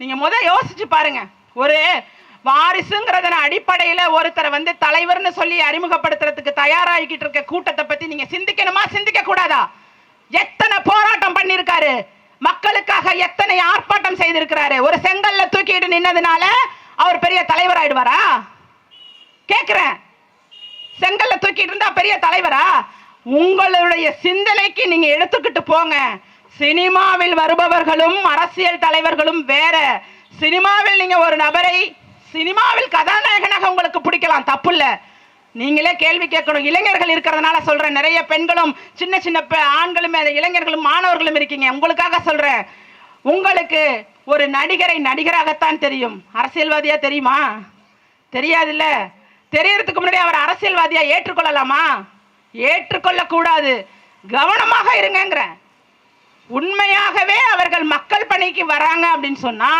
நீங்க முதல் யோசிச்சு பாருங்க. ஒரு வாரிசுங்கிறதன் அடிப்படையில ஒருத்தரை வந்து தலைவர்னு சொல்லி அறிமுகப்படுத்துறதுக்கு தயாராகிக்கிட்டு இருக்க கூட்டத்தை பத்தி நீங்க சிந்திக்கணுமா? சிந்திக்க கூடாதா எத்தனை போராட்டம் பண்ணிருக்காரு? மக்களுக்காக எத்தனை ஆர்ப்பாட்டம் செய்திருக்கிறாரு? ஒரு செங்கல்ல தூக்கிட்டு நின்னதுனால அவர் பெரிய தலைவர் ஆயிடுவாரா கேக்குறேன். செங்கல்ல தூக்கிட்டு இருந்தா பெரிய தலைவரா? உங்களுடைய சிந்தனைக்கு நீங்க எடுத்துக்கிட்டு போங்க. சினிமாவில் வருபவர்களும் அரசியல் தலைவர்களும் வேற. சினிமாவில் நீங்க ஒரு நபரை சினிமாவில் கதாநாயகனாக உங்களுக்கு பிடிக்கலாம் தப்பு இல்ல நீங்களே கேள்வி கேட்கணும். இளைஞர்கள் இருக்கிறதுனால சொல்றேன். நிறைய பெண்களும் சின்ன சின்ன ஆண்களும் இளைஞர்களும் மாணவர்களும் இருக்கீங்க. உங்களுக்காக சொல்றேன். உங்களுக்கு ஒரு நடிகரை நடிகராகத்தான் தெரியும். அரசியல்வாதியா தெரியுமா? தெரியாதுல்ல. தெரியறதுக்கு முன்னாடி அவர் அரசியல்வாதியா ஏற்றுக்கொள்ளலாமா? ஏற்றுக்கொள்ளக்கூடாது. கவனமாக இருங்கிறேன் உண்மையாகவே அவர்கள் மக்கள் பணிக்கு வராங்க அப்படின்னு சொன்னா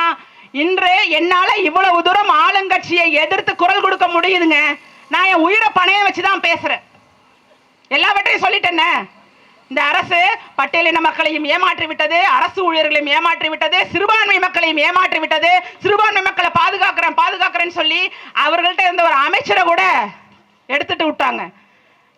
இன்று என்னால இவ்வளவு தூரம் ஆளுங்கட்சியை எதிர்த்து குரல் கொடுக்க முடியுதுங்க. நான் என் உயிரை பணைய வச்சு தான் பேசுறேன். எல்லாவற்றையும் சொல்லிட்டேனே இந்த அரசு பட்டியலின மக்களையும் ஏமாற்றி விட்டது அரசு ஊழியர்களையும் ஏமாற்றி விட்டது சிறுபான்மை மக்களையும் ஏமாற்றி விட்டது சிறுபான்மை மக்களை பாதுகாக்கிறேன் பாதுகாக்கிறேன்னு சொல்லி அவர்கள்ட்ட இருந்த ஒரு அமைச்சரை கூட எடுத்துட்டு விட்டாங்க.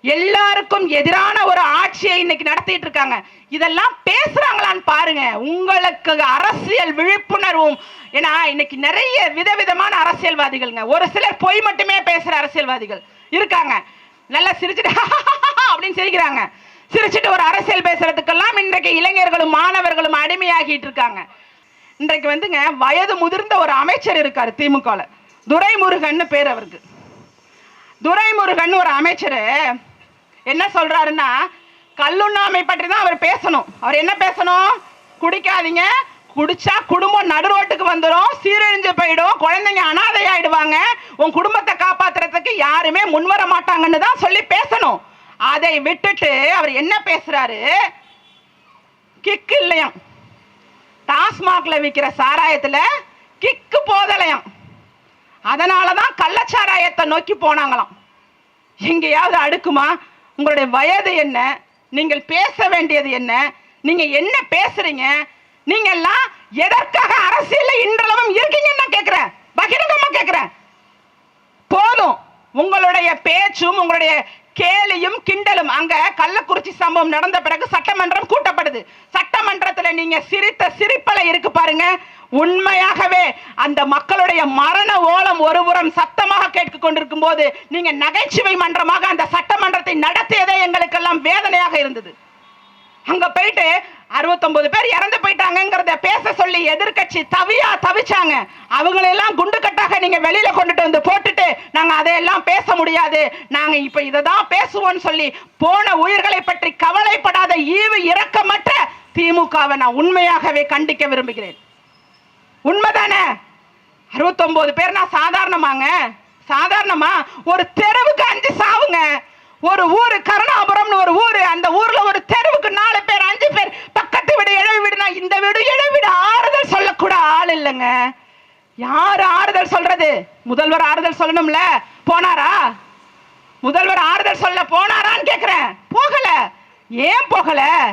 எல்லாருக்கும் எதிரான ஒரு ஆட்சியை இன்னைக்கு நடத்திட்டு இருக்காங்க. இதெல்லாம் பேசுறாங்களான்னு பாருங்க. உங்களுக்கு அரசியல் விழிப்புணர்வும் ஏன்னா இன்னைக்கு நிறைய விதவிதமான அரசியல்வாதிகள்ங்க. ஒரு சிலர் பொய் மட்டுமே பேசுற அரசியல்வாதிகள் இருக்காங்க. நல்லா சிரிச்சுட்டு அப்படின்னு சிரிக்கிறாங்க. சிரிச்சுட்டு ஒரு அரசியல் பேசுறதுக்கெல்லாம் இன்றைக்கு இளைஞர்களும் மாணவர்களும் அடிமையாகிட்டு இருக்காங்க. இன்றைக்கு வந்துங்க வயது முதிர்ந்த ஒரு அமைச்சர் இருக்காரு திமுகல. துரைமுருகன்னு பேர் அவருக்கு. துரைமுருகன் ஒரு அமைச்சர் என்ன சொல்றாருன்னா கல்லுண்ணாமை பற்றி தான் அவர் பேசணும். அவர் என்ன பேசணும்? குடிக்காதீங்க. குடிச்சா குடும்பம் நடு ரோட்டுக்கு வந்துடும் சீரழிஞ்சு போயிடும் குழந்தைங்க அனாதை ஆயிடுவாங்க உன் குடும்பத்தை காப்பாத்துறதுக்கு யாருமே முன்வர மாட்டாங்கன்னு தான் சொல்லி பேசணும். அதை விட்டுட்டு அவர் என்ன பேசுறாரு? கிக்கு இல்லையாம். டாஸ்மாக்ல விற்கிற சாராயத்துல கிக்கு போதலையாம். அதனாலதான் கள்ளச்சாராயத்தை நோக்கி போனாங்களாம். எங்கேயாவது அடுக்குமா? உங்களுடைய வயது என்ன? நீங்கள் பேச வேண்டியது என்ன? நீங்க என்ன பேசுறீங்க? நீங்க எல்லாம் எதற்காக அரசியல இன்றளவும் இருக்கீங்கன்னு நான் கேட்கிறேன் பகிரங்கமா கேட்கிறேன் போதும். உங்களுடைய பேச்சும் உங்களுடைய கேலியும் கிண்டலும் அங்க கள்ளக்குறிச்சி சம்பவம் நடந்த பிறகு சட்டமன்றம் கூட்டப்படுது. சட்டமன்றத்துல நீங்க சிரித்த சிரிப்பலை இருக்கு பாருங்க. உண்மையாகவே அந்த மக்களுடைய மரண ஓலம் ஒருபுறம் சத்தமாக கேட்டுக் கொண்டிருக்கும் போது நீங்க நகைச்சுவை மன்றமாக அந்த சட்டமன்றத்தை நடத்தியதே எங்களுக்கெல்லாம் வேதனையாக இருந்தது. அங்க போயிட்டு அறுபத்தொன்பது பேர் இறந்து போயிட்டாங்கங்கிறத பேச சொல்லி எதிர்க்கட்சி தவியா தவிச்சாங்க. அவங்களெல்லாம் குண்டு கட்டாக நீங்க வெளியில கொண்டுட்டு வந்து போட்டுட்டு நாங்க அதையெல்லாம் பேச முடியாது. நாங்க இப்ப இதை தான் பேசுவோம்னு சொல்லி போன உயிர்களை பற்றி கவலைப்படாத ஈவு இரக்கமற்ற திமுகவை நான் உண்மையாகவே கண்டிக்க விரும்புகிறேன். உண்மைதானே? அறுபத்தொன்பது பேர் நான் சாதாரணமாங்க. சாதாரணமா ஒரு தெருவுக்கு அஞ்சு சாவுங்க. ஒரு ஊரு கருணாபுரம்னு ஒரு ஊரு அந்த ஊர்ல ஒரு தெருவுக்கு நாலு பேர் அஞ்சு பேர் பக்கத்து வீடு இழவு வீடுனா இந்த வீடு இழவு வீடு ஆறுதல் சொல்லக்கூட ஆள் இல்லைங்க. யார் ஆறுதல் சொல்றது? முதல்வர் ஆறுதல் சொல்லணும்ல. போனாரா? முதல்வர் ஆறுதல் சொல்ல போனாரான்னு கேக்குறேன். போகல. ஏன் போகல?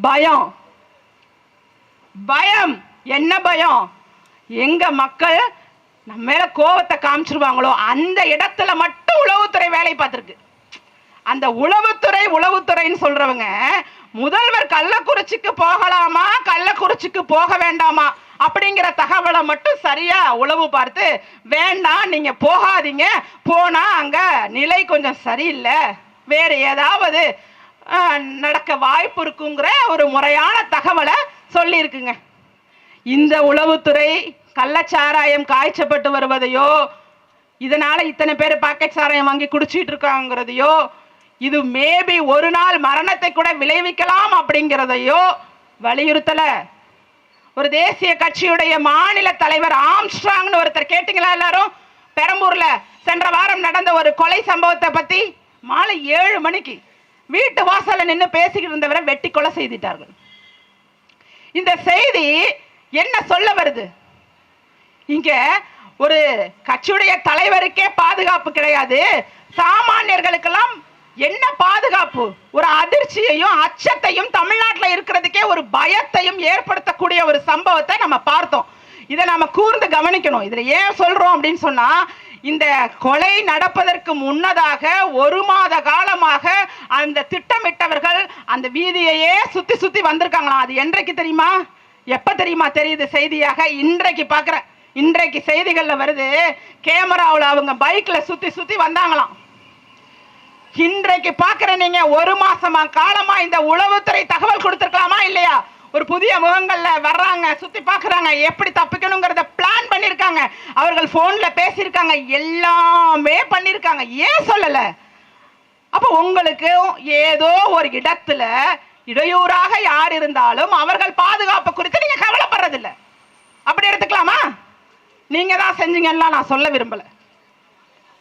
பயம். பயம். என்ன பயம்? எங்க மக்கள் நம்ம மேல கோவத்தை காமிச்சிருவாங்களோ அந்த இடத்துல மட்டும் உளவுத்துறை வேலை பார்த்துருக்கு. அந்த உளவுத்துறை உளவுத்துறைன்னு சொல்றவங்க முதல்வர் கள்ளக்குறிச்சிக்கு போகலாமா கள்ளக்குறிச்சிக்கு போக வேண்டாமா அப்படிங்கிற தகவலை மட்டும் சரியா உளவு பார்த்து வேண்டாம் நீங்க போகாதீங்க போனா அங்க நிலை கொஞ்சம் சரியில்லை வேற ஏதாவது நடக்க வாய்ப்பு இருக்குங்கிற ஒரு முறையான தகவலை சொல்லியிருக்குங்க. இந்த உளவுத்துறை கள்ளச்சாராயம் காய்ச்சப்பட்டு வருவதையோ இதனால இத்தனை பேர் பாக்கெட் சாராயம் வாங்கி குடிச்சிட்டு இருக்காங்கிறதையோ இது மேபி ஒரு நாள் மரணத்தை கூட விளைவிக்கலாம் அப்படிங்கிறதையோ வலியுறுத்தல. ஒரு தேசிய கட்சியுடைய மாநில தலைவர் ஆம்ஸ்ட்ராங்னு ஒருத்தர் கேட்டீங்களா எல்லாரும்? பெரம்பூர்ல சென்ற வாரம் நடந்த ஒரு கொலை சம்பவத்தை பத்தி மாலை ஏழு மணிக்கு வீட்டு வாசல்ல நின்று பேசிக்கிட்டு இருந்தவரை வெட்டி கொலை செய்துட்டார்கள். இந்த செய்தி என்ன சொல்ல வருது? இங்க ஒரு கட்சியுடைய தலைவருக்கே பாதுகாப்பு கிடையாது. சாமானியர்களுக்கெல்லாம் என்ன பாதுகாப்பு? ஒரு அதிர்ச்சியையும் அச்சத்தையும் தமிழ்நாட்டில் இருக்கிறதுக்கே ஒரு பயத்தையும் ஏற்படுத்தக்கூடிய ஒரு சம்பவத்தை நம்ம பார்த்தோம். இதை நம்ம கூர்ந்து கவனிக்கணும். இதில் ஏன் சொல்கிறோம் அப்படின்னு சொன்னால் இந்த கொலை நடப்பதற்கு முன்னதாக ஒரு மாத காலமாக அந்த திட்டமிட்டவர்கள் அந்த வீதியையே சுற்றி சுற்றி வந்திருக்காங்களாம். அது என்றைக்கு தெரியுமா? எப்ப தெரியுமா தெரியுது? செய்தியாக இன்றைக்கு பார்க்குறேன். இன்றைக்கு செய்திகள்ல வருது கேமராவில் அவங்க பைக்ல சுத்தி சுத்தி வந்தாங்களாம். இன்றைக்கு பார்க்குற நீங்க ஒரு மாசமா காலமா இந்த உளவுத்துறை தகவல் கொடுத்துருக்கலாமா இல்லையா? ஒரு புதிய முகங்கள்ல வர்றாங்க சுத்தி பார்க்குறாங்க எப்படி தப்பிக்கணுங்கிறத பிளான் பண்ணிருக்காங்க. அவர்கள் போன்ல பேசியிருக்காங்க எல்லாமே பண்ணிருக்காங்க. ஏன் சொல்லல? அப்ப உங்களுக்கு ஏதோ ஒரு இடத்துல இடையூறாக யார் இருந்தாலும் அவர்கள் பாதுகாப்பு குறித்து நீங்க கவலைப்படுறதில்ல. அப்படி எடுத்துக்கலாமா? நீங்க தான் செஞ்சீங்கன்னா நான் சொல்ல விரும்பல.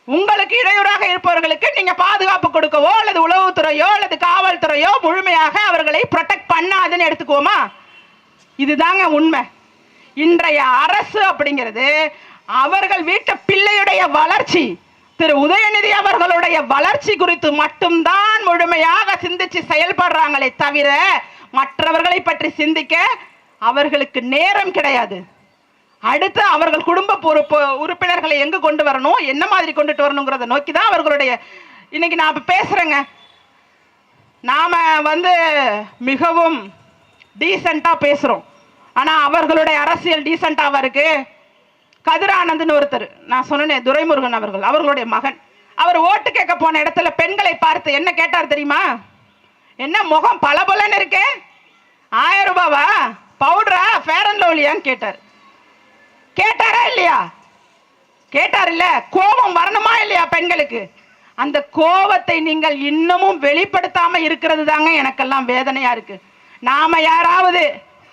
உங்களுக்கு இடையூறாக இருப்பவர்களுக்கு நீங்க பாதுகாப்பு கொடுக்கவோ அல்லது உளவுத்துறையோ அல்லது காவல்துறையோ முழுமையாக அவர்களை ப்ரொடெக்ட் பண்ணாதுன்னு எடுத்துக்குவோமா? இதுதாங்க உண்மை. இன்றைய அரசு அப்படிங்கிறது அவர்கள் வீட்டு பிள்ளையுடைய வளர்ச்சி. திரு உதயநிதி அவர்களுடைய வளர்ச்சி குறித்து மட்டும்தான் முழுமையாக சிந்திச்சு செயல்படுறாங்களே தவிர மற்றவர்களை பற்றி சிந்திக்க அவர்களுக்கு நேரம் கிடையாது. அடுத்து அவர்கள் குடும்ப பொறுப்பு உறுப்பினர்களை எங்கு கொண்டு வரணும் என்ன மாதிரி கொண்டுட்டு வரணுங்கிறத நோக்கி தான் அவர்களுடைய இன்னைக்கு நான் இப்ப பேசுறேங்க. நாம வந்து மிகவும் டீசெண்டா பேசுறோம். ஆனா அவர்களுடைய அரசியல் டீசெண்டாவா இருக்கு? கதிரானந்த்னு ஒருத்தர் நான் சொன்னேனே துரைமுருகன் அவர்கள் அவர்களுடைய மகன். அவர் ஓட்டு கேட்க போன இடத்துல பெண்களை பார்த்து என்ன கேட்டார் தெரியுமா? என்ன முகம் பலபலன்னு இருக்கே? ஆயிரம் ரூபாவா? பவுடரா? ஃபேர் அண்ட் லவ்லியான்னு கேட்டார். கேட்டாரா இல்லையா? கேட்டார் இல்ல. கோபம் வரணுமா இல்லையா பெண்களுக்கு? அந்த கோபத்தை நீங்கள் இன்னமும் வெளிப்படுத்தாம இருக்கிறது தாங்க எனக்கெல்லாம் வேதனையா இருக்கு. நாம யாராவது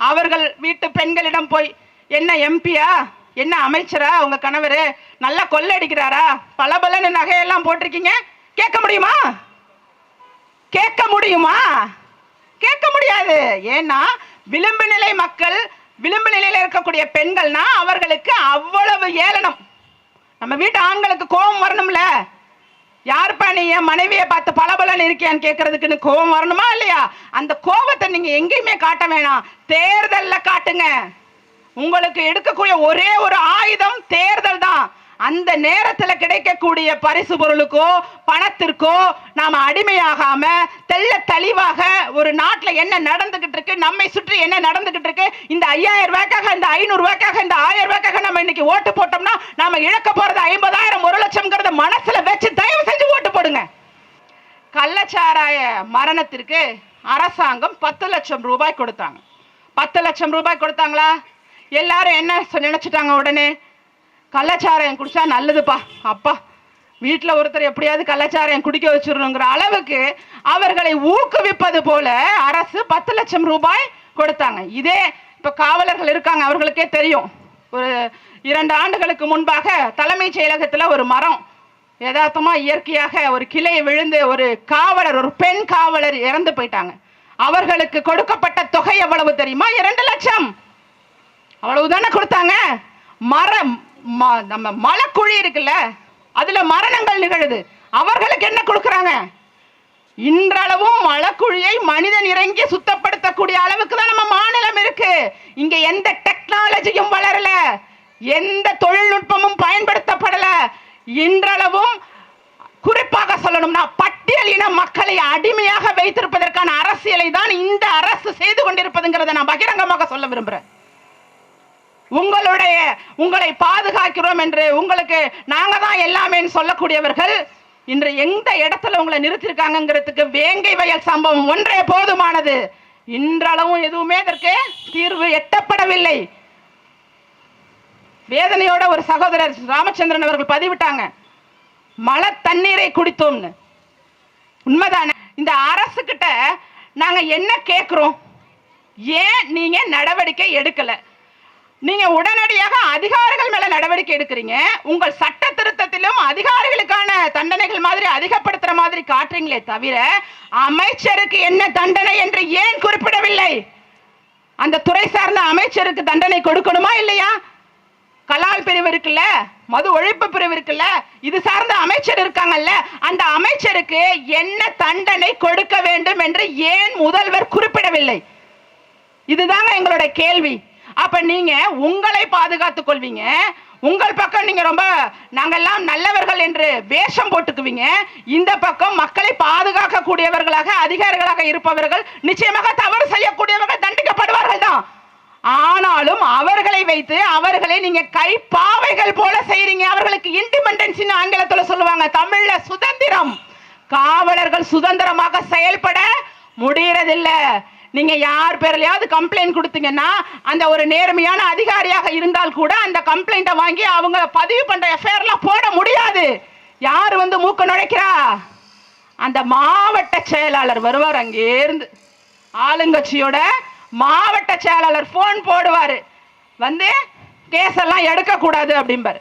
அவர்கள் வீட்டு பெண்களிடம் போய் என்ன எம்பியா என்ன அமைச்சரா உங்க கணவர்? நல்லா கொள்ளடிக்கிறாரா? பல பலன்னு நகையெல்லாம் போட்டிருக்கீங்க? கேட்க முடியுமா? கேட்க முடியுமா? கேட்க முடியாது. ஏன்னா விளிம்பு நிலை மக்கள் விளிம்பு நிலையில இருக்கக்கூடிய பெண்கள்னா அவர்களுக்கு அவ்வளவு ஏளனம். நம்ம வீட்டு ஆண்களுக்கு கோபம் வரணும்ல? யாருப்பா நீ என் மனைவியை பார்த்து பளபளன்னு இருக்கியான்னு கேட்கறதுக்குன்னு கோபம் வரணுமா இல்லையா? அந்த கோபத்தை நீங்க எங்கேயுமே காட்ட வேணாம். தேர்தலில் காட்டுங்க. உங்களுக்கு எடுக்கக்கூடிய ஒரே ஒரு ஆயுதம் தேர்தல் தான். அந்த நேரத்தில் கிடைக்கக்கூடிய பரிசு பொருளுக்கோ பணத்திற்கோ நாம அடிமையாகாம தெள்ள தெளிவாக ஒரு நாட்டில் என்ன நடந்துகிட்டு இருக்கு நம்மை சுற்றி என்ன நடந்துகிட்டு இருக்கு இந்த ஐயாயிரம் ரூபாய்க்காக இந்த ஐநூறு ரூபாய்க்காக இந்த ஆயிரம் ரூபாய்க்காக நம்ம இன்னைக்கு ஓட்டு போட்டோம்னா நாம இழக்க போறது ஐம்பதாயிரம் ஒரு லட்சம்ங்கிறத மனசுல வச்சு தயவு செஞ்சு ஓட்டு போடுங்க. கள்ளச்சாராய மரணத்திற்கு அரசாங்கம் பத்து லட்சம் ரூபாய் கொடுத்தாங்க. பத்து லட்சம் ரூபாய் கொடுத்தாங்களா? எல்லாரும் என்ன நினச்சிட்டாங்க உடனே? கலாச்சாரம் குடிச்சா நல்லதுப்பா. அப்பா வீட்டில் ஒருத்தர் எப்படியாவது கலாச்சாரம் குடிக்க வச்சிடணுங்கிற அளவுக்கு அவர்களை ஊக்குவிப்பது போல அரசு பத்து லட்சம் ரூபாய் கொடுத்தாங்க. இதே இப்போ காவலர்கள் இருக்காங்க அவர்களுக்கே தெரியும். ஒரு இரண்டு ஆண்டுகளுக்கு முன்பாக தலைமைச் செயலகத்தில் ஒரு மரம் யதார்த்தமாக இயற்கையாக ஒரு கிளை விழுந்து ஒரு காவலர் ஒரு பெண் காவலர் இறந்து போயிட்டாங்க. அவர்களுக்கு கொடுக்கப்பட்ட தொகை எவ்வளவு தெரியுமா? இரண்டு லட்சம். அவ்வளவுதானே கொடுத்தாங்க? மரம் ம- நம்ம மலக்குழி இருக்குல்ல அதுல மரணங்கள் நிகழுது. அவர்களுக்கு என்ன கொடுக்குறாங்க? இன்றளவும் மலக்குழியை மனிதன் இறங்கி சுத்தப்படுத்தக்கூடிய அளவுக்கு தான் நம்ம மாநிலம் இருக்கு. இங்க எந்த டெக்னாலஜியும் வளரல. எந்த தொழில்நுட்பமும் பயன்படுத்தப்படல. இன்றளவும் குறிப்பாக சொல்லணும்னா பட்டியல் இன மக்களை அடிமையாக வைத்திருப்பதற்கான அரசியலை தான் இந்த அரசு செய்து கொண்டிருப்பதுங்கிறத நான் பகிரங்கமாக சொல்ல விரும்புறேன். உங்களுடைய உங்களை பாதுகாக்கிறோம் என்று உங்களுக்கு நாங்க தான் எல்லாமேன்னு சொல்லக்கூடியவர்கள் இன்று எந்த இடத்துல உங்களை நிறுத்திருக்காங்கிறதுக்கு வேங்கை வயல் சம்பவம் ஒன்றே போதுமானது. இன்றளவும் எதுவுமே இதற்கு தீர்வு எட்டப்படவில்லை. வேதனையோட ஒரு சகோதரர் ராமச்சந்திரன் அவர்கள் பதிவிட்டாங்க. மழை தண்ணீரை குடித்தோம்னு. உண்மைதானே? இந்த அரசு கிட்ட நாங்க என்ன கேட்கிறோம் ஏன் நீங்க நடவடிக்கை எடுக்கலை? நீங்க உடனடியாக அதிகாரிகள் மேல நடவடிக்கை எடுக்கிறீங்க. உங்கள் சட்ட திருத்தத்திலும் அதிகாரிகளுக்கான தண்டனைகள் மாதிரி அதிகப்படுத்துற மாதிரி காட்டுறீங்களே தவிர அமைச்சருக்கு என்ன தண்டனை என்று ஏன் குறிப்பிடவில்லை? அந்த துறை சார்ந்த அமைச்சருக்கு தண்டனை கொடுக்கணுமா இல்லையா? கலால் பிரிவு இருக்குல்ல மது ஒழிப்பு பிரிவு இருக்குல்ல இது சார்ந்த அமைச்சர் இருக்காங்கல்ல அந்த அமைச்சருக்கு என்ன தண்டனை கொடுக்க வேண்டும் என்று ஏன் முதல்வர் குறிப்பிடவில்லை? இதுதாங்க எங்களுடைய கேள்வி. அப்ப நீங்க உங்களை பாதுகாத்துக் கொள்வீங்க. உங்கள் பக்கம் நீங்க ரொம்ப நாங்கெல்லாம் நல்லவர்கள் என்று வேஷம் போட்டுக்குவீங்க. இந்த பக்கம் மக்களை பாதுகாக்க கூடியவர்களாக அதிகாரிகளாக இருப்பவர்கள் நிச்சயமாக தவறு செய்யக்கூடியவர்கள் தண்டிக்கப்படுவார்கள் தான். ஆனாலும் அவர்களை வைத்து அவர்களை நீங்க கைப்பாவைகள் போல செய்றீங்க. அவர்களுக்கு இண்டிபெண்டன்ஸ் ஆங்கிலத்துல சொல்லுவாங்க. தமிழ்ல சுதந்திரம். காவலர்கள் சுதந்திரமாக செயல்பட முடியறதில்லை. நீங்க யார் பேர்லயாவது கம்ப்ளைண்ட் கொடுத்தீங்கன்னா அந்த ஒரு நேர்மையான அதிகாரியாக இருந்தால் கூட அந்த கம்ப்ளைண்ட்டை வாங்கி அவங்க பதிவு பண்ற எஃப்ஐஆர்லாம் போட முடியாது. யார் வந்து மூக்க நுழைக்கிறா? அந்த மாவட்ட செயலாளர் வருவார் அங்கேருந்து ஆளுங்கட்சியோட மாவட்ட செயலாளர் ஃபோன் போடுவார். வந்து கேஸ் எல்லாம் எடுக்கக்கூடாது அப்படிம்பார்.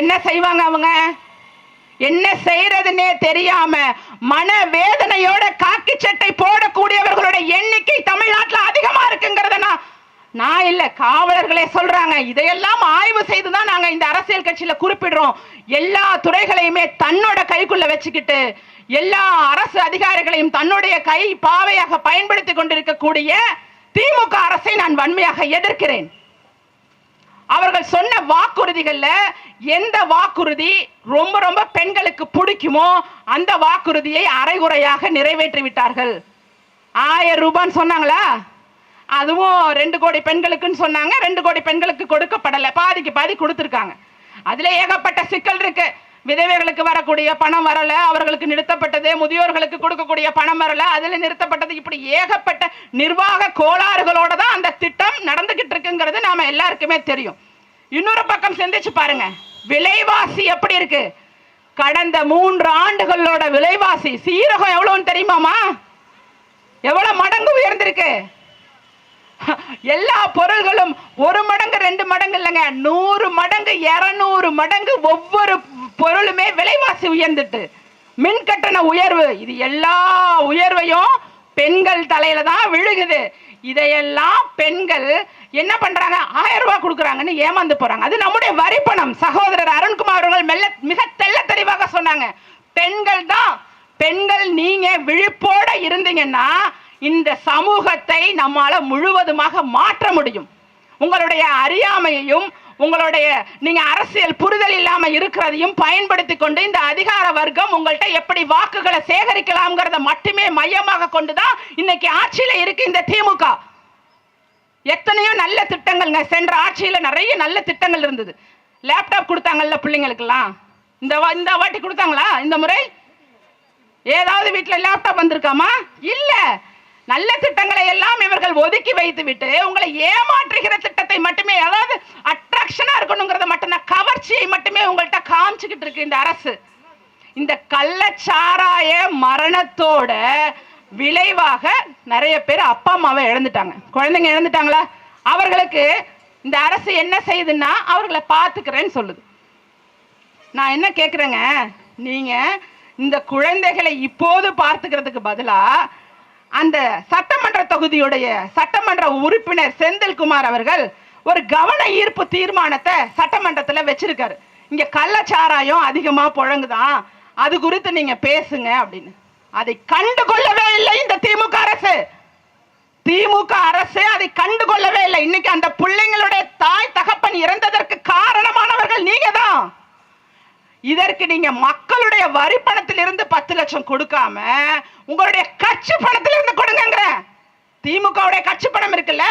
என்ன செய்வாங்க அவங்க? என்ன செய்யறதுன்னே தெரியாம மன வேதனையோட காக்கி சட்டை போடக்கூடியவர்களோட எண்ணிக்கை தமிழ்நாட்டுல அதிகமா இருக்குங்கிறத நான் நான் இல்ல காவலர்களே சொல்றாங்க. இதையெல்லாம் ஆய்வு செய்து தான் நாங்க இந்த அரசியல் கட்சியில குறிப்பிடுறோம். எல்லா துறைகளையுமே தன்னோட கைக்குள்ள வச்சுக்கிட்டு எல்லா அரசு அதிகாரிகளையும் தன்னுடைய கை பாவையாக பயன்படுத்தி கொண்டிருக்கக்கூடிய திமுக அரசை நான் வன்மையாக எதிர்க்கிறேன். அவர்கள் சொன்ன வாக்குறுதிகள்ல எந்த வாக்குறுதி ரொம்ப ரொம்ப பெண்களுக்கு பிடிக்குமோ அந்த வாக்குறுதியை அரைகுறையாக நிறைவேற்றி விட்டார்கள். ஆயிரம் ரூபான்னு சொன்னாங்களா? அதுவும் ரெண்டு கோடி பெண்களுக்குன்னு சொன்னாங்க ரெண்டு கோடி பெண்களுக்கு கொடுக்கப்படலை. பாதிக்கு பாதி கொடுத்துருக்காங்க. அதுல ஏகப்பட்ட சிக்கல் இருக்கு. விதவைகளுக்கு வரக்கூடிய பணம் வரல அவர்களுக்கு நிறுத்தப்பட்டது முதியோர்களுக்கு கொடுக்கக்கூடிய பணம் வரல அதுல நிறுத்தப்பட்டது. இப்படி ஏகப்பட்ட நிர்வாக கோளாறுகளோட தான் அந்த திட்டம் நடந்துகிட்டு இருக்குங்கிறது நாம எல்லாருக்குமே தெரியும். இன்னொரு பக்கம் சிந்திச்சு பாருங்க. விலைவாசி எப்படி இருக்கு? கடந்த மூன்று ஆண்டுகளோட விலைவாசி சீரகம் எவ்வளவுன்னு தெரியுமாமா எவ்வளவு மடங்கு உயர்ந்திருக்கு? எல்லா பொருள்களும் ஒரு மடங்கு ரெண்டு மடங்கு இல்லைங்க. நூறு மடங்கு இரநூறு மடங்கு ஒவ்வொரு பொருளுமே விலைவாசி உயர்ந்துட்டு. மின் கட்டண உயர்வு இது எல்லா உயர்வையும் பெண்கள் தலையில தான் விழுகுது. இதையெல்லாம் பெண்கள் என்ன பண்றாங்க? ஆயிரம் ரூபாய் கொடுக்குறாங்கன்னு ஏமாந்து போறாங்க. அது நம்முடைய வரி பணம். சகோதரர் அருண்குமார் அவர்கள் மெல்ல மிக தெல்ல தெளிவாக சொன்னாங்க. பெண்கள் தான் பெண்கள் நீங்க விழிப்போட இருந்தீங்கன்னா இந்த சமூகத்தை நம்மால முழுவதுமாக மாற்ற முடியும். உங்களுடைய அறியாமையையும் உங்களுடைய நீங்க அரசியல் புரிதல் இல்லாம இருக்கிறதையும் பயன்படுத்தி கொண்டு இந்த அதிகார வர்க்கம் உங்கள்கிட்ட எப்படி வாக்குகளை சேகரிக்கலாம்ங்கிறத மட்டுமே மையமாக கொண்டுதான் இன்னைக்கு ஆட்சியில இருக்கு இந்த திமுக. எத்தனையோ நல்ல திட்டங்கள்ங்க சென்ற ஆட்சியில நிறைய நல்ல திட்டங்கள் இருந்தது. லேப்டாப் கொடுத்தாங்கல்ல பிள்ளைங்களுக்கெல்லாம்? இந்த வா- இந்த வாட்டி கொடுத்தாங்களா? இந்த முறை? ஏதாவது வீட்டில் லேப்டாப் வந்திருக்காமா? இல்லை. நல்ல திட்டங்களை எல்லாம் இவர்கள் ஒதுக்கி வைத்து விட்டு உங்களை ஏமாற்றுகிற திட்டத்தை மட்டுமே அதாவது அட்ராக்ஷனா இருக்கணுங்கிறத மட்டும்தான் கவர்ச்சியை மட்டுமே உங்கள்கிட்ட காமிச்சுக்கிட்டு இருக்கு இந்த அரசு. இந்த கள்ளச்சாராய மரணத்தோட விளைவாக நிறைய பேர் அப்பா அம்மாவை இழந்துட்டாங்க. குழந்தைங்க இழந்துட்டாங்களா? அவர்களுக்கு இந்த அரசு என்ன செய்யுதுன்னா அவர்களை பார்த்துக்கிறேன்னு சொல்லுது. நான் என்ன கேட்குறேங்க நீங்கள் இந்த குழந்தைகளை இப்போது பார்த்துக்கிறதுக்கு பதிலாக அந்த சட்டமன்ற தொகுதியுடைய சட்டமன்ற உறுப்பினர் செந்தில்குமார் அவர்கள் ஒரு கவன ஈர்ப்பு தீர்மானத்தை சட்டமன்றத்துல வச்சிருக்காரு. இங்க கள்ளச்சாராயம் அதிகமா புழங்குதான் அது குறித்து நீங்க பேசுங்க அப்படின்னு. அதை கண்டு கொள்ளவே இல்லை இந்த திமுக அரசு. திமுக அரசு அதை கண்டு கொள்ளவே இல்லை. இன்னைக்கு அந்த பிள்ளைங்களுடைய தாய் தகப்பன் இறந்ததற்கு காரணமானவர்கள் நீங்க தான் இதற்கு நீங்க மக்களுடைய வரி பணத்திலிருந்து பத்து லட்சம் கொடுக்காம உங்களுடைய கட்சி பணத்திலிருந்து கொடுங்க திமுகவுடைய கட்சி பணம் இருக்குல்ல?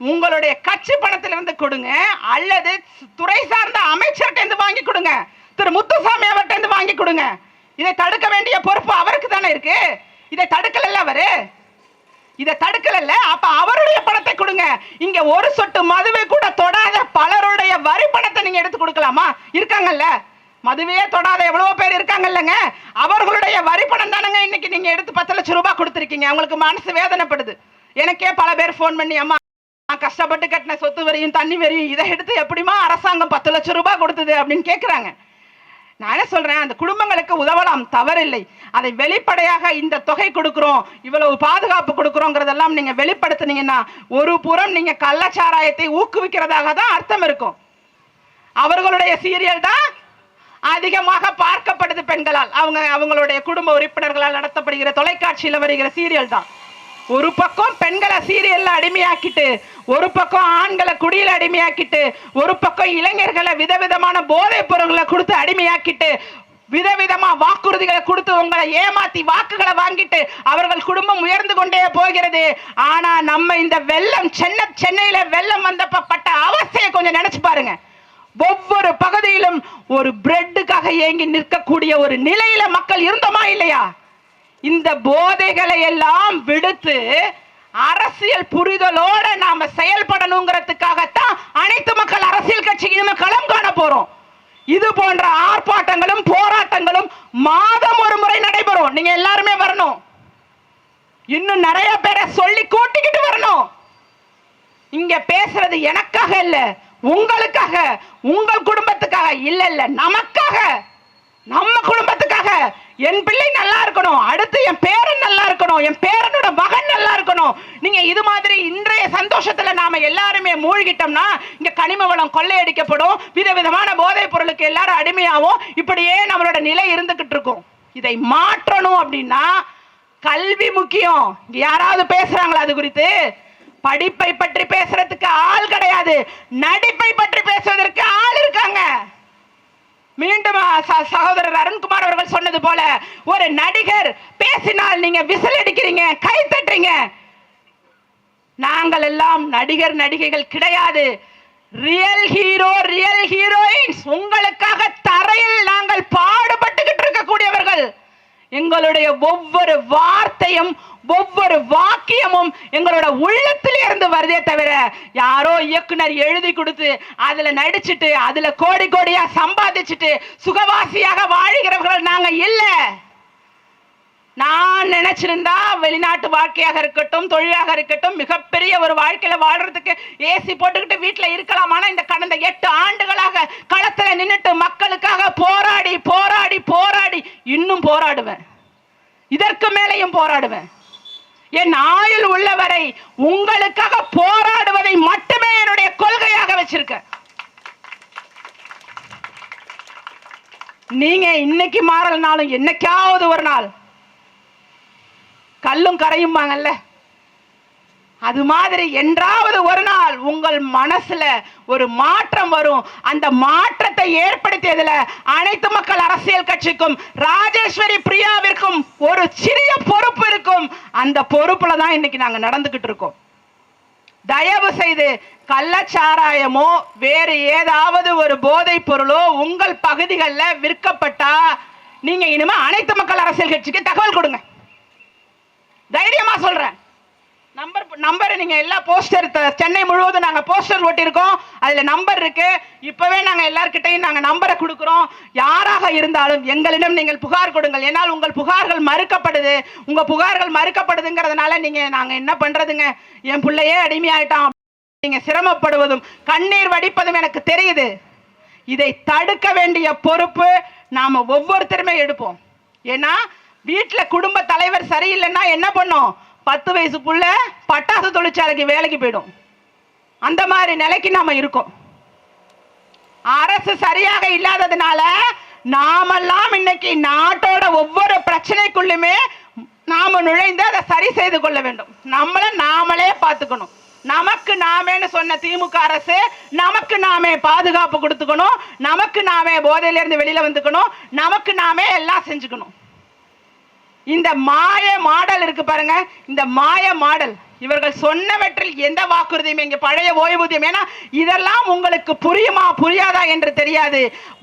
உங்களுடைய கட்சி பணத்திலிருந்து கொடுங்க. அல்லது துறை சார்ந்த அமைச்சர்கிட்ட இருந்து வாங்கி கொடுங்க. திரு முத்துசாமி அவர்கிட்ட இருந்து வாங்கி கொடுங்க. இதை தடுக்க வேண்டிய பொறுப்பு அவருக்கு தானே இருக்கு? இதை தடுக்கல அவரு? இதை தடுக்கல அப்ப அவருடைய பணத்தை கொடுங்க. இங்க ஒரு சொட்டு மதுவை கூட தொடாத பலருடைய வரி பணத்தை நீங்க எடுத்து கொடுக்கலாமா? இருக்காங்கல்ல? மதுவே தொடாத எவ்வளவோ பேர் இருக்காங்கல்லங்க. அவர்களுடைய வரி பணம் தானங்க இன்னைக்கு நீங்க எடுத்து பத்து லட்சம் ரூபாய் கொடுத்துருக்கீங்க. அவங்களுக்கு மனசு வேதனைப்படுது. எனக்கே பல பேர் ஃபோன் பண்ணி அம்மா நான் கஷ்டப்பட்டு கட்டின சொத்து வரியும் தண்ணி வரியும் இதை எடுத்து எப்படிமா அரசாங்கம் பத்து லட்சம் ரூபாய் கொடுத்தது? அப்படின்னு கேட்குறாங்க நான் என்ன சொல்றேன்? அந்த குடும்பங்களுக்கு உதவலாம் தவறில்லை. அதை வெளிப்படையாக இந்த தொகை கொடுக்குறோம் இவ்வளவு பாதுகாப்பு கொடுக்குறோங்கிறதெல்லாம் நீங்க வெளிப்படுத்துனீங்கன்னா ஒரு புறம் நீங்க கள்ளச்சாராயத்தை ஊக்குவிக்கிறதாக தான் அர்த்தம் இருக்கும். அவர்களுடைய சீரியல் தான் அதிகமாக பார்க்கப்படுது பெண்களால். அவங்க அவங்களுடைய குடும்ப உறுப்பினர்களால் நடத்தப்படுகிற தொலைக்காட்சியில் வருகிற சீரியல் தான். ஒரு பக்கம் பெண்களை சீரியல்ல அடிமையாக்கிட்டு ஒரு பக்கம் ஆண்களை குடியில் அடிமையாக்கிட்டு ஒரு பக்கம் இளைஞர்களை விதவிதமான போதைப் பொருட்களை கொடுத்து அடிமையாக்கிட்டு விதவிதமா வாக்குறுதிகளை கொடுத்து உங்களை ஏமாத்தி வாக்குகளை வாங்கிட்டு அவர்கள் குடும்பம் உயர்ந்து கொண்டே போகிறது. ஆனா நம்ம இந்த வெள்ளம் சென்னை சென்னையில வெள்ளம் வந்தப்ப பட்ட அவஸ்தையை கொஞ்சம் நினைச்சு பாருங்க. ஒவ்வொரு பகுதியிலும் ஒரு பிரெட்டுக்காக ஏங்கி நிற்கக்கூடிய ஒரு நிலையில மக்கள் இருந்தோமா இல்லையா? இந்த போதைகளை எல்லாம் விடுத்து அரசியல் புரிதலோட நாம செயல்படணுங்கிறதுக்காகத்தான் அனைத்து மக்கள் அரசியல் கட்சிக்கு களம் காண போறோம். இது போன்ற ஆர்ப்பாட்டங்களும் போராட்டங்களும் மாதம் ஒரு முறை நடைபெறும். நீங்க எல்லாருமே வரணும். இன்னும் நிறைய பேரை சொல்லி கூட்டிக்கிட்டு வரணும். இங்க பேசுறது எனக்காக இல்லை. உங்களுக்காக உங்கள் குடும்பத்துக்காக இல்ல இல்ல நமக்காக நம்ம குடும்பத்துக்காக என் பிள்ளை நல்லா இருக்கணும் அடுத்து என் பேரன் நல்லா இருக்கணும் என் பேரனோட மகன் நல்லா இருக்கணும். நீங்க இது மாதிரி இன்றைய சந்தோஷத்துல நாம எல்லாருமே மூழ்கிட்டோம்னா இங்க கனிம வளம் கொள்ளையடிக்கப்படும். விதவிதமான போதைப் பொருளுக்கு எல்லாரும் அடிமையாகவும் இப்படியே நம்மளோட நிலை இருந்துகிட்டு இருக்கும். இதை மாற்றணும் அப்படின்னா கல்வி முக்கியம். யாராவது பேசுறாங்களா அது குறித்து? படிப்பை பற்றி பேசுறதுக்கு ஆள் கிடையாது. நடிப்பை பற்றி பேசுவதற்கு ஆள் இருக்காங்க. மீண்டும் ச- சகோதரர் அருண்குமார் அவர்கள் சொன்னது போல ஒரு நடிகர் பேசினால் நீங்க விசில் அடிக்கிறீங்க கை தட்டுறீங்க. நாங்கள் எல்லாம் நடிகர் நடிகைகள் கிடையாது. ரியல் ஹீரோ ரியல் ஹீரோயின்ஸ் உங்களுக்காக தரையில் நாங்கள் பாடுபட எங்களுடைய ஒவ்வொரு வார்த்தையும் ஒவ்வொரு வாக்கியமும் எங்களோட உள்ளத்திலே இருந்து வருதே தவிர யாரோ இயக்குனர் எழுதி கொடுத்து அதுல நடிச்சிட்டு அதுல கோடி கோடியா சம்பாதிச்சுட்டு சுகவாசியாக வாழ்கிறவர்கள் நாங்க இல்ல. நான் நினைச்சிருந்தா வெளிநாட்டு வாழ்க்கையாக இருக்கட்டும் தொழிலாக இருக்கட்டும் மிகப்பெரிய ஒரு வாழ்க்கையில வாழ்றதுக்கு ஏசி போட்டுக்கிட்டு வீட்டுல இருக்கலாம். ஆனா இந்த கடந்த எட்டு ஆண்டுகளாக களத்துல நின்றுட்டு மக்களுக்காக போராடி போராடி போராடி இன்னும் போராடுவேன். இதற்கு மேலையும் போராடுவேன். என் ஆயுள் உள்ளவரை உங்களுக்காக போராடுவதை மட்டுமே என்னுடைய கொள்கையாக வச்சிருக்கேன். நீங்க இன்னைக்கு மாறலனாலும் என்னைக்காவது ஒரு நாள் கல்லும் கரையும்பாங்கல்ல? அது மாதிரி என்றாவது ஒரு நாள் உங்கள் மனசுல ஒரு மாற்றம் வரும். அந்த மாற்றத்தை ஏற்படுத்தியதுல அனைத்து மக்கள் அரசியல் கட்சிக்கும் ராஜேஸ்வரி பிரியாவிற்கும் ஒரு சிறிய பொறுப்பு இருக்கும். அந்த பொறுப்புல தான் இன்னைக்கு நாங்க நடந்துகிட்டு இருக்கோம். தயவு செய்து கள்ளச்சாராயமோ வேறு ஏதாவது ஒரு போதைப் பொருளோ உங்கள் பகுதிகளில் விற்கப்பட்டா நீங்க இனிமே அனைத்து மக்கள் அரசியல் கட்சிக்கு தகவல் கொடுங்க. தைரியமா சொல்றேன். நம்பர் நம்பர் நீங்க எல்லா போஸ்டர் சென்னை முழுவதும் நாங்க போஸ்டர் ஒட்டியிருக்கோம் அதுல நம்பர் இருக்கு. இப்பவே நாங்க எல்லார்கிட்டையும் நாங்க நம்பரை கொடுக்குறோம். யாராக இருந்தாலும் எங்களிடம் நீங்கள் புகார் கொடுங்கள். ஏன்னால் உங்கள் புகார்கள் மறுக்கப்படுது. உங்க புகார்கள் மறுக்கப்படுதுங்கிறதுனால நீங்க நாங்க என்ன பண்றதுங்க? என் பிள்ளையே அடிமையாயிட்டான். நீங்க சிரமப்படுவதும் கண்ணீர் வடிப்பதும் எனக்கு தெரியுது. இதை தடுக்க வேண்டிய பொறுப்பு நாம ஒவ்வொருத்தருமே எடுப்போம். ஏன்னா வீட்டுல குடும்ப தலைவர் சரியில்லைன்னா என்ன பண்ணும்? பத்து வயசு புள்ள பட்டாசு தொழிற்சாலைக்கு வேலைக்கு போயிடும். அந்த மாதிரி நிலைக்கு நாம இருக்கோம். அரசு சரியாக இல்லாததுனால நாமெல்லாம் இன்னைக்கு நாட்டோட ஒவ்வொரு பிரச்சனைக்குள்ளுமே நாம நுழைந்து அதை சரி செய்து கொள்ள வேண்டும். நம்மள நாமளே பார்த்துக்கணும். நமக்கு நாமேன்னு சொன்ன திமுக அரசு நமக்கு நாமே பாதுகாப்பு கொடுத்துக்கணும். நமக்கு நாமே போதையிலேருந்து வெளியில வந்துக்கணும். நமக்கு நாமே எல்லாம் செஞ்சுக்கணும். இந்த மாய மாடல் இருக்கு பாருங்க. இந்த மாய மாடல் இவர்கள் சொன்னவற்றில் எந்த வாக்குறுதியும் இங்கே பழைய ஓய்வூதியம் ஏன்னா இதெல்லாம் உங்களுக்கு புரியுமா புரியாதா என்று தெரியாது.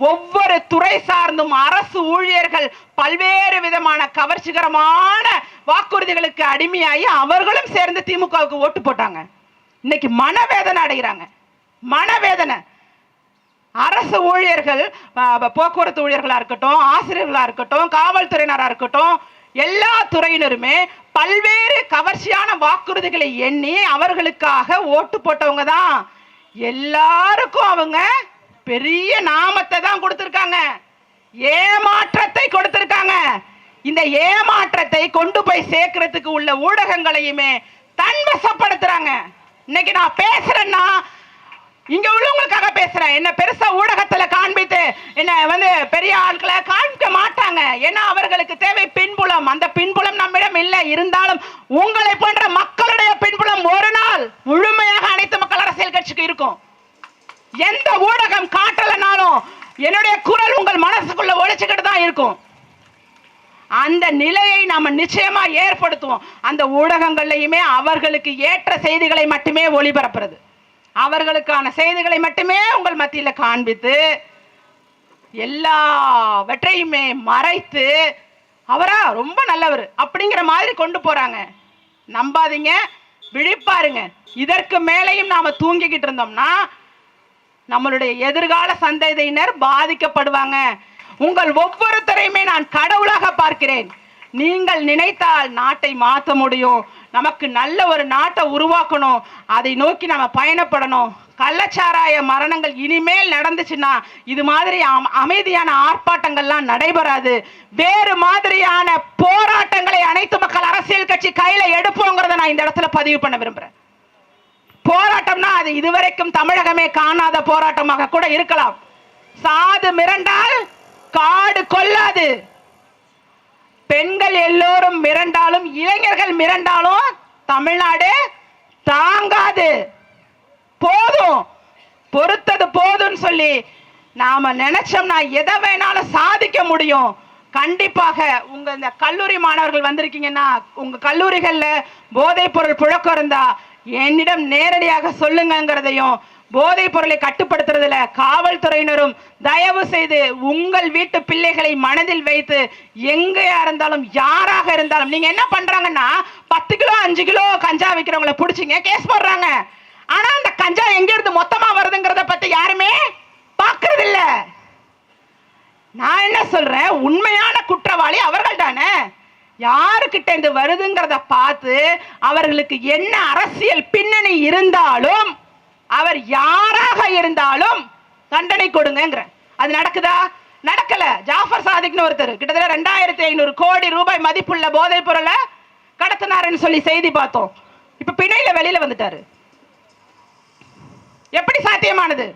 ஒவ்வொரு துறை சார்ந்தும் அரசு ஊழியர்கள் பல்வேறு விதமான கவர்ச்சிகரமான வாக்குறுதிகளுக்கு அடிமையாகி அவர்களும் சேர்ந்து திமுகவுக்கு ஓட்டு போட்டாங்க. இன்னைக்கு மனவேதனை அடைகிறாங்க. மனவேதனை. அரசு ஊழியர்கள் போக்குவரத்து ஊழியர்களாக இருக்கட்டும் ஆசிரியர்களாக இருக்கட்டும் காவல்துறையினராக இருக்கட்டும் எல்லா துறையினருமே பல்வேறு கவர்ச்சியான வாக்குறுதிகளை எண்ணி அவர்களுக்காக ஓட்டு போட்டவங்க தான் எல்லாருக்கும் அவங்க பெரிய நாமத்தை தான் கொடுத்துருக்காங்க. ஏமாற்றத்தை கொடுத்துருக்காங்க. இந்த ஏமாற்றத்தை கொண்டு போய் சேர்க்கறதுக்கு உள்ள ஊடகங்களையுமே தன்வசப்படுத்துறாங்க. இன்னைக்கு நான் பேசுறேன்னா இங்க உள்ளவங்களுக்காக பேசுறேன். என்ன பெருசா ஊடகத்துல காண்பித்து என்ன வந்து பெரிய ஆட்களை காண்பிக்க மாட்டாங்க. ஏன்னா அவர்களுக்கு தேவை பின்புலம். அந்த பின்புலம் நம்மிடம் இல்லை. இருந்தாலும் உங்களை போன்ற மக்களுடைய பின்புலம் ஒரு நாள் முழுமையாக அனைத்து மக்கள் அரசியல் கட்சிக்கு இருக்கும். எந்த ஊடகம் காட்டலனாலும் என்னுடைய குரல் உங்கள் மனசுக்குள்ள ஒழிச்சுக்கிட்டு தான் இருக்கும். அந்த நிலையை நாம நிச்சயமா ஏற்படுத்துவோம். அந்த ஊடகங்கள்லையுமே அவர்களுக்கு ஏற்ற செய்திகளை மட்டுமே ஒளிபரப்புறது. அவர்களுக்கான செய்திகளை மட்டுமே உங்கள் மத்தியில் காண்பித்து எல்லாவற்றையுமே மறைத்து அவரா ரொம்ப நல்லவர் அப்படிங்கிற மாதிரி கொண்டு போறாங்க. நம்பாதீங்க விழிப்பாருங்க. இதற்கு மேலையும் நாம தூங்கிக்கிட்டு இருந்தோம்னா நம்மளுடைய எதிர்கால சந்ததியினர் பாதிக்கப்படுவாங்க. உங்கள் ஒவ்வொருத்தரையுமே நான் கடவுளாக பார்க்கிறேன். நீங்கள் நினைத்தால் நாட்டை மாற்ற முடியும். நமக்கு நல்ல ஒரு நாட்டை உருவாக்கணும். அதை நோக்கி நம்ம பயணப்படணும். கள்ளச்சாராய மரணங்கள் இனிமேல் நடந்துச்சுன்னா இது மாதிரி அமைதியான ஆர்ப்பாட்டங்கள்லாம் நடைபெறாது. வேறு மாதிரியான போராட்டங்களை அனைத்து மக்கள் அரசியல் கட்சி கையில எடுப்போங்கிறத நான் இந்த இடத்துல பதிவு பண்ண விரும்புறேன். போராட்டம்னா அது இதுவரைக்கும் தமிழகமே காணாத போராட்டமாக கூட இருக்கலாம். சாது மிரண்டால் காடு கொல்லாது பெண்கள் எல்லோரும் மிரண்டாலும் இளைஞர்கள் மிரண்டாலும் தமிழ்நாடு தாங்காது. போதும். பொறுத்தது போதும்னு சொல்லி நாம நினைச்சோம்னா எதை வேணாலும் சாதிக்க முடியும். கண்டிப்பாக உங்க இந்த கல்லூரி மாணவர்கள் வந்திருக்கீங்கன்னா உங்க கல்லூரிகள்ல போதைப் பொருள் புழக்கம் இருந்தா என்னிடம் நேரடியாக சொல்லுங்கங்கிறதையும் போதைப் பொருளை கட்டுப்படுத்துறதுல காவல்துறையினரும் தயவு செய்து உங்கள் வீட்டு பிள்ளைகளை மனதில் வைத்து எங்கேயா இருந்தாலும் யாராக இருந்தாலும் நீங்க என்ன பண்றாங்கன்னா பத்து கிலோ அஞ்சு கிலோ கஞ்சா விற்கிறவங்களை பிடிச்சிங்க கேஸ் போடுறாங்க. ஆனா அந்த கஞ்சா எங்க இருந்து மொத்தமா வருதுங்கிறத பத்தி யாருமே பாக்குறது இல்ல நான் என்ன சொல்றேன்? உண்மையான குற்றவாளி அவர்கள் தானே யாருக்கிட்ட இருந்து வருதுங்கிறத பார்த்து அவர்களுக்கு என்ன அரசியல் பின்னணி இருந்தாலும் அவர் யாராக இருந்தாலும் தண்டனை கொடுங்க அது நடக்குதா? நடக்கல. ஜாஃபர் சாதிக்னு ஒருத்தர் கிட்டத்தட்ட ரெண்டாயிரத்தி ஐநூறு கோடி ரூபாய் மதிப்புள்ள போதைப் பொருளை கடத்தினாருன்னு சொல்லி செய்தி பார்த்தோம். இப்ப பிணையில வெளியில வந்துட்டாரு. எப்படி சாத்தியமானது?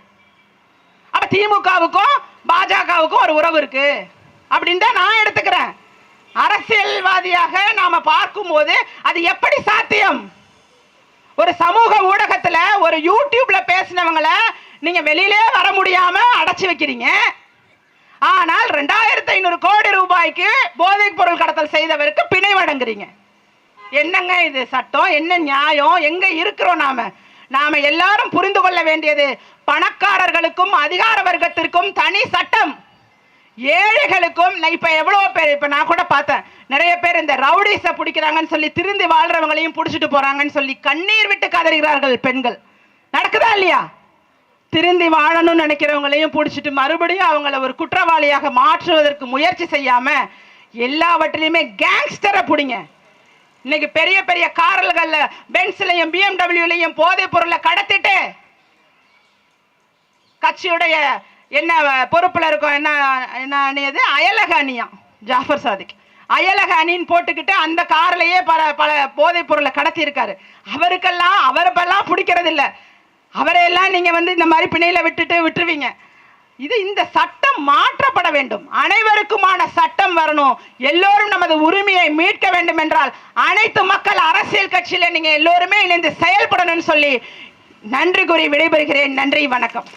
அப்ப திமுகவுக்கும் பாஜகவுக்கும் ஒரு உறவு இருக்கு. அப்படின்னு தான் நான் எடுத்துக்கிறேன். அரசியல்வாதியாக நாம பார்க்கும் போது அது எப்படி சாத்தியம் ஒரு சமூக ஊடகத்துல ஒரு யூடியூப்ல பேசினவங்கள நீங்க வெளியிலே வர முடியாம அடைச்சி வைக்கிறீங்க. ஆனால் ரெண்டாயிரத்தி ஐநூறு கோடி ரூபாய்க்கு போதைப் பொருள் கடத்தல் செய்தவருக்கு பிணை வழங்குறீங்க. என்னங்க இது சட்டம்? என்ன நியாயம்? எங்க இருக்கிறோம் நாம? நாம எல்லாரும் புரிந்து கொள்ள வேண்டியது பணக்காரர்களுக்கும் அதிகார வர்க்கத்திற்கும் தனி சட்டம். ஏழைகளுக்கும் நான் இப்ப எவ்வளவு பேர் இப்ப நான் கூட பார்த்தேன். நிறைய பேர் இந்த ரவுடிஸை பிடிக்கிறாங்கன்னு சொல்லி திருந்தி வாழ்றவங்களையும் பிடிச்சிட்டு போறாங்கன்னு சொல்லி கண்ணீர் விட்டு கதறுகிறார்கள் பெண்கள். நடக்குதா இல்லையா? திருந்தி வாழணும்னு நினைக்கிறவங்களையும் பிடிச்சிட்டு மறுபடியும் அவங்கள ஒரு குற்றவாளியாக மாற்றுவதற்கு முயற்சி செய்யாம எல்லாவற்றிலையுமே கேங்ஸ்டரை பிடிங்க. இன்னைக்கு பெரிய பெரிய காரல்கள்ல பென்ஸ்லயும் பிஎம்டபிள்யூலையும் போதைப் பொருளை கடத்திட்டு கட்சியுடைய என்ன பொறுப்புல இருக்கும் என்ன என்ன அணியது? அயலக அணியாம் ஜாஃபர் சாதிக் அயலக அணின்னு போட்டுக்கிட்டு அந்த கார்லையே பல பல போதைப் பொருளை கடத்தி இருக்காரு அவருக்கெல்லாம் அவரப்பெல்லாம் பிடிக்கிறது இல்லை அவரையெல்லாம் நீங்கள் வந்து இந்த மாதிரி பிணையில் விட்டுட்டு விட்டுருவீங்க. இது இந்த சட்டம் மாற்றப்பட வேண்டும். அனைவருக்குமான சட்டம் வரணும். எல்லோரும் நமது உரிமையை மீட்க வேண்டும் என்றால் அனைத்து மக்கள் அரசியல் கட்சியில் நீங்கள் எல்லோருமே இணைந்து செயல்படணும்னு சொல்லி நன்றி கூறி விடைபெறுகிறேன். நன்றி வணக்கம்.